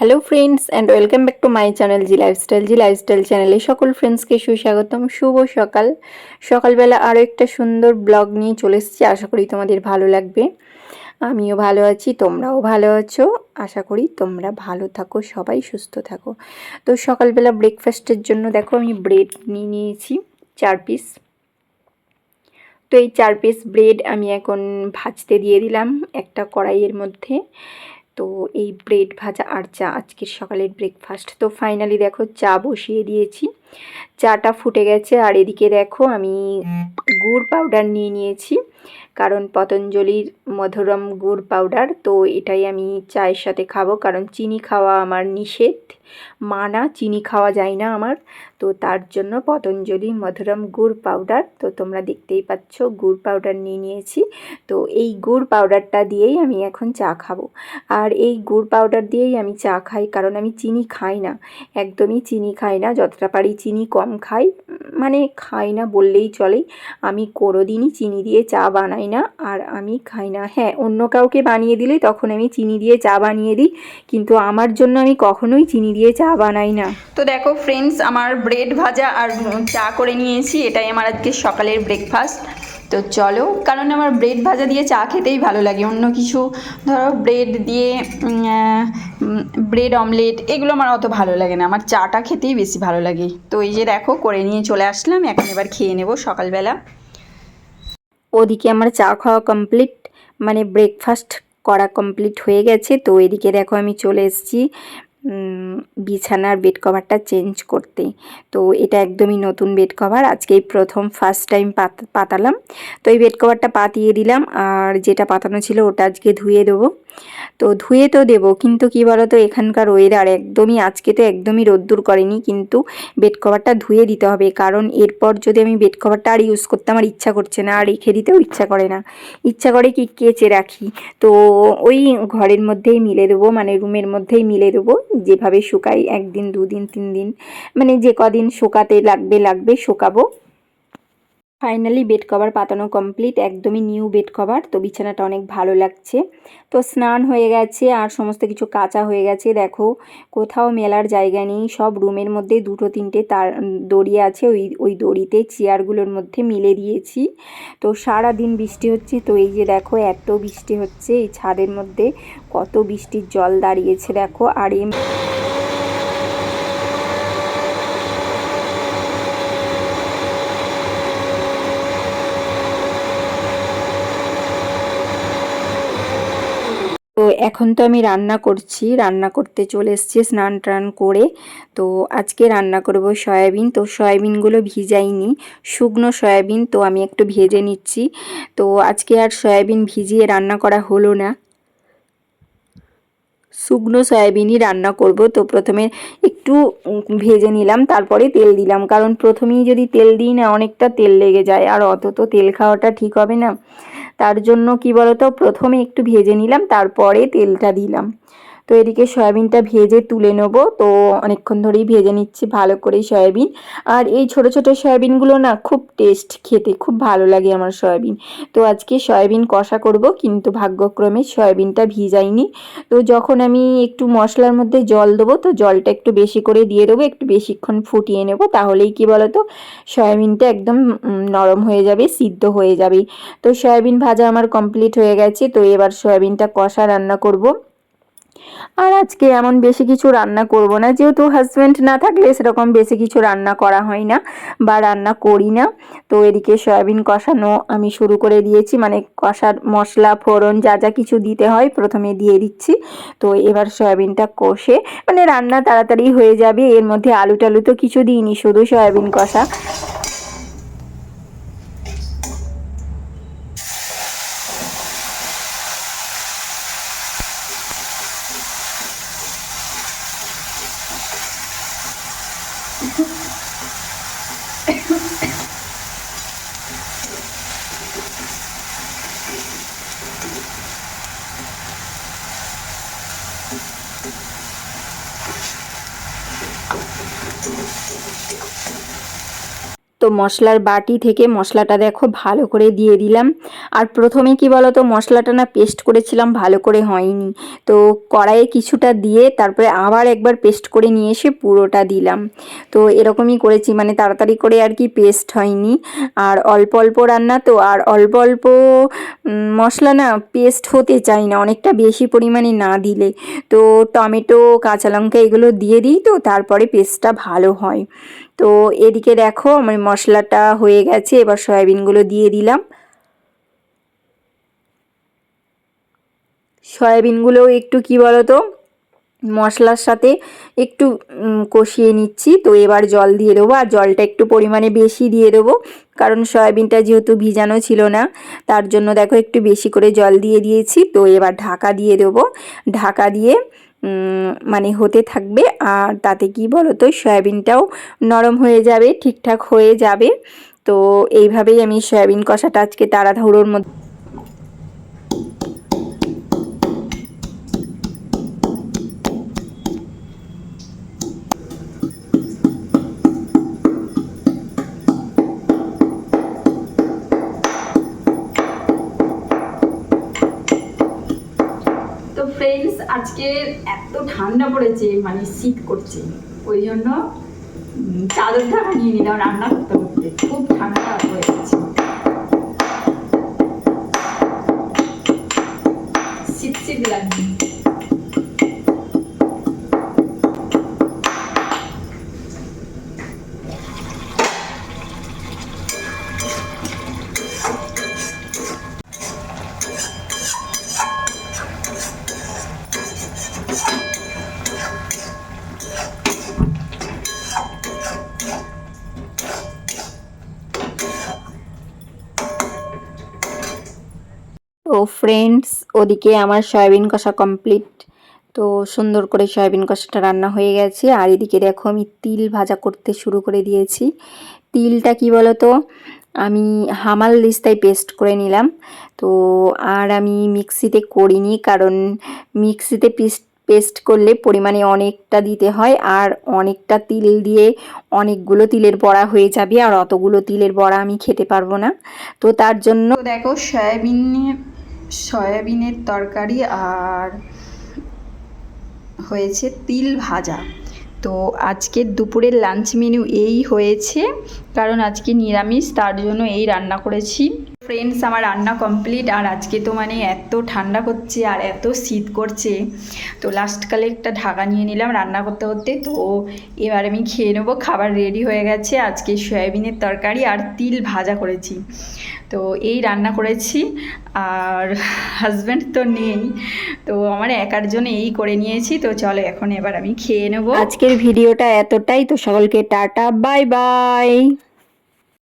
Hello friends and welcome back to my channel G lifestyle G lifestyle চ্যানেলে সকল ফ্রেন্ডসকে সুস্বাগতম, শুভ সকাল। সকালবেলা আরও একটা সুন্দর ব্লগ নিয়ে চলে এসেছি, আশা করি তোমাদের ভালো লাগবে। আমিও ভালো আছি, তোমরাও ভালো আছো, আশা করি তোমরা ভালো থাকো, সবাই সুস্থ থাকো। তো সকালবেলা ব্রেকফাস্টের জন্য দেখো আমি ব্রেড নিয়ে নিয়েছি, চার পিস তো এই চার পিস ব্রেড আমি এখন ভাজতে দিয়ে দিলাম একটা কড়াইয়ের মধ্যে। তো এই ব্রেড ভাজা আর চা, আজকের সকালের ব্রেকফাস্ট তো ফাইনালি দেখো চা বসিয়ে দিয়েছি। চাটা ফুটে গেছে আর এদিকে দেখো আমি গুড় পাউডার নিয়ে নিয়েছি। কারণ পতঞ্জলির মধুরম গুড় পাউডার তো এটাই আমি চায়ের সাথে খাব। কারণ চিনি খাওয়া আমার নিষেধ। মানা চিনি খাওয়া যায় না আমার। তো তার জন্য পতঞ্জলি মধুরম গুড় পাউডার তো তোমরা দেখতেই পাচ্ছ গুড় পাউডার নিয়ে নিয়েছি। তো এই গুড় পাউডারটা দিয়েই আমি এখন চা খাব। আর এই গুড় পাউডার দিয়েই আমি চা খাই, কারণ আমি চিনি খাই না। একদমই চিনি খাই না, যতটা পারি চিনি কম খাই। মানে খাই না বললেই চলে। আমি কোনো দিনই চিনি দিয়ে চা বানাই না। আর আমি খাই না। হ্যাঁ অন্য কাউকে বানিয়ে দিলে তখন আমি চিনি দিয়ে চা বানিয়ে দিই। কিন্তু আমার জন্য আমি কখনোই চিনি দিয়ে চা বানাই না। তো দেখো ফ্রেন্ডস আমার ব্রেড ভাজা আর চা করে নিয়েছি। এটাই আমার আজকে সকালের ব্রেকফাস্ট তো চলো, কারণ আমার ব্রেড ভাজা দিয়ে চা খেতেই ভালো লাগে। অন্য কিছু, ধরো ব্রেড দিয়ে ব্রেড অমলেট এগুলো আমার অত ভালো লাগে না। আমার চাটা খেতেই বেশি ভালো লাগে। তো এই যে দেখো, করে নিয়ে চলে আসলাম। এখন এবার খেয়ে নেব সকালবেলা। ওদিকে আমার চা খাওয়া কমপ্লিট মানে ব্রেকফাস্ট করা কমপ্লিট হয়ে গেছে। তো এদিকে দেখো আমি চলে এসেছি। বিছানার বেড কভারটা চেঞ্জ করতে। তো এটা একদমই নতুন বেড কভার আজকেই প্রথম ফার্স্ট টাইম পাতালাম। তো এই বেড কভারটা পাতিয়ে দিলাম, আর যেটা পাতানো ছিল ওটা আজকে ধুয়ে দেবো। তো ধুয়ে তো দেবো, কিন্তু কি বলতো, এখানকার ওয়েদার একদমই, আজকে তো একদমই রোদ্দুর করেনি, কিন্তু বেড কভারটা ধুয়ে দিতে হবে। কারণ এরপর যদি আমি বেড কভারটা আর ইউজ করতে আমার ইচ্ছা করছে না, আর রেখে দিতেও ইচ্ছা করে না। ইচ্ছা করে কি কেচে রাখি? তো ওই ঘরের মধ্যেই মিলে দেবো মানে রুমের মধ্যেই মিলে দেবো। যেভাবে শুকাই একদিন দুদিন তিন দিন মানে যে কদিন শুকাতে লাগবে লাগবে শুকাবো। ফাইনালি বেড কভার পাতানো কমপ্লিট একদমই নিউ বেড কভার তো বিছানাটা অনেক ভালো লাগছে। তো স্নান হয়ে গেছে, আর সমস্ত কিছু কাঁচা হয়ে গেছে। দেখো, কোথাও মেলার জায়গা নেই, সব রুমের মধ্যে দুটো তিনটে তার দড়ি আছে, ওই ওই দড়িতে চেয়ারগুলোর মধ্যে মিলে দিয়েছি। তো সারা দিন বৃষ্টি হচ্ছে, তো এই যে দেখো, এত বৃষ্টি হচ্ছে, এই ছাদের মধ্যে কত বৃষ্টির জল দাঁড়িয়েছে, দেখো, আর এই তো এখন তো আমি রান্না করছি, রান্না করতে চলে এসছি, স্নান টান করে। তো আজকে রান্না করব সয়াবিন, তো সয়াবিনগুলো ভিজাইনি, শুকনো সয়াবিন তো আমি একটু ভেজে নিচ্ছি। তো আজকে আর সয়াবিন ভিজিয়ে রান্না করা হলো না। শুকনো সয়াবিনই রান্না করব। তো প্রথমে একটু ভেজে নিলাম, তারপরে তেল দিলাম। কারণ প্রথমেই যদি তেল দিই না, অনেকটা তেল লেগে যায়, আর অত তো তেল খাওয়াটা ঠিক হবে না। তার জন্য কি বলতো, প্রথমে একটু ভেজে নিলাম, তারপরে তেলটা দিলাম। তো এদিকে সয়াবিনটা ভেজে তুলে নেব। তো অনেকক্ষণ ধরেই ভেজে নিচ্ছি ভালো করেই সয়াবিন। আর এই ছোট ছোট সয়াবিনগুলো না খুব টেস্ট খেতে খুব ভালো লাগে আমার সয়াবিন। তো আজকে সয়াবিন কষা করব, কিন্তু ভাগ্যক্রমে সয়াবিনটা ভিজাইনি। তো যখন আমি একটু মশলার মধ্যে জল দেবো, তো জলটা একটু বেশি করে দিয়ে দেবো, একটু বেশিক্ষণ ফুটিয়ে নেব। তাহলেই কি বলতো, সয়াবিনটা একদম নরম হয়ে যাবে, সিদ্ধ হয়ে যাবে। তো সয়াবিন ভাজা আমার কমপ্লিট হয়ে গেছে। তো এবার সয়াবিনটা কষা রান্না করব। আর আজকে এমন বেশি কিছু রান্না করব না, যেহেতু হাজব্যান্ড না থাকলে সেরকম বেশি কিছু রান্না করা হয় না বা রান্না করি না। তো এদিকে সয়াবিন কষানো আমি শুরু করে দিয়েছি মানে কষার মশলা, ফোড়ন, যা যা কিছু দিতে হয় প্রথমে দিয়ে দিচ্ছি। তো এবার সয়াবিনটা কষে মানে রান্না তাড়াতাড়ি হয়ে যাবে, এর মধ্যে আলু টালু তো কিছু দিইনি, শুধু সয়াবিন কষা। Thank you. তো মশলার বাটি থেকে মশলাটা দেখো ভালো করে দিয়ে দিলাম। আর প্রথমে কি বলো তো মশলাটা না পেস্ট করেছিলাম, ভালো করে হয়নি। তো কড়াইয়ে কিছুটা দিয়ে তারপরে আবার একবার পেস্ট করে নিয়ে এসে পুরোটা দিলাম। তো এরকমই করেছি মানে তাড়াতাড়ি করে আর কি পেস্ট হয়নি। আর অল্প অল্প রান্না তো, আর অল্প অল্প মশলা না পেস্ট হতে চাই না, অনেকটা বেশি পরিমাণে না দিলে। তো টমেটো, কাঁচা লঙ্কা এগুলো দিয়ে দিই তো, তারপরে পেস্টটা ভালো হয়। তো এদিকে দেখো আমার মশলাটা হয়ে গেছে, এবার সয়াবিনগুলো দিয়ে দিলাম। সয়াবিনগুলোও একটু কি বলো তো মশলার সাথে একটু কষিয়ে নিচ্ছি। তো এবার জল দিয়ে দেবো, আর জলটা একটু পরিমাণে বেশি দিয়ে দেবো, কারণ সয়াবিনটা যেহেতু ভিজানো ছিল না, তার জন্য দেখো একটু বেশি করে জল দিয়ে দিয়েছি। তো এবার ঢাকা দিয়ে দেবো। ঢাকা দিয়ে মানে হতে থাকবে। আর তাতে কি বলো তো সয়াবিনটাও নরম হয়ে যাবে, ঠিকঠাক হয়ে যাবে। তো এইভাবেই আমি সয়াবিন কষাটা আজকে তাড়াহুড়োর মধ্যে আজকে এত ঠান্ডা পড়েছে মানে শীত করছে। ওই জন্য চাদরটা চাদর ঢাকা নিয়ে নিলাম, রান্না করতে করতে খুব ঠান্ডা তো ফ্রেন্ডস ওদিকে আমার সয়াবিন কষা কমপ্লিট তো সুন্দর করে সয়াবিন কষাটা রান্না হয়ে গেছে। আর এদিকে দেখো আমি তিল ভাজা করতে শুরু করে দিয়েছি। তিলটা কি বলো তো আমি হামাল দিস্তায় পেস্ট করে নিলাম। তো আর আমি মিক্সিতে করিনি কারণ মিক্সিতে পেস্ট পেস্ট করলে পরিমাণে অনেকটা দিতে হয় আর অনেকটা তিল দিয়ে অনেকগুলো তিলের বড়া হয়ে যাবে আর অতগুলো তিলের বড়া আমি খেতে পারব না। তো তার জন্য দেখো সয়াবিনের সয়াবিনের তরকারি আর হয়েছে তিল ভাজা। তো আজকের দুপুরের লাঞ্চ মেনু এই হয়েছে, কারণ আজকে নিরামিষ, তার জন্য এই রান্না করেছি। ফ্রেন্ডস আমার রান্না কমপ্লিট আর আজকে তো মানে এত ঠান্ডা করছে আর এত শীত করছে। তো লাস্টকালে একটা ঢাকা নিয়ে নিলাম রান্না করতে করতে, তো এবার আমি খেয়ে নেব, খাবার রেডি হয়ে গেছে। আজকে সয়াবিনের তরকারি আর তিল ভাজা করেছি। তো এই রান্না করেছি আর হাজব্যান্ড তো নেই। তো আমার একার জন্য এই করে নিয়েছি। তো চলো এখন এবার আমি খেয়ে নেব। আজকের ভিডিওটা এতটাই। তো সকলকে টাটা, বাই বাই।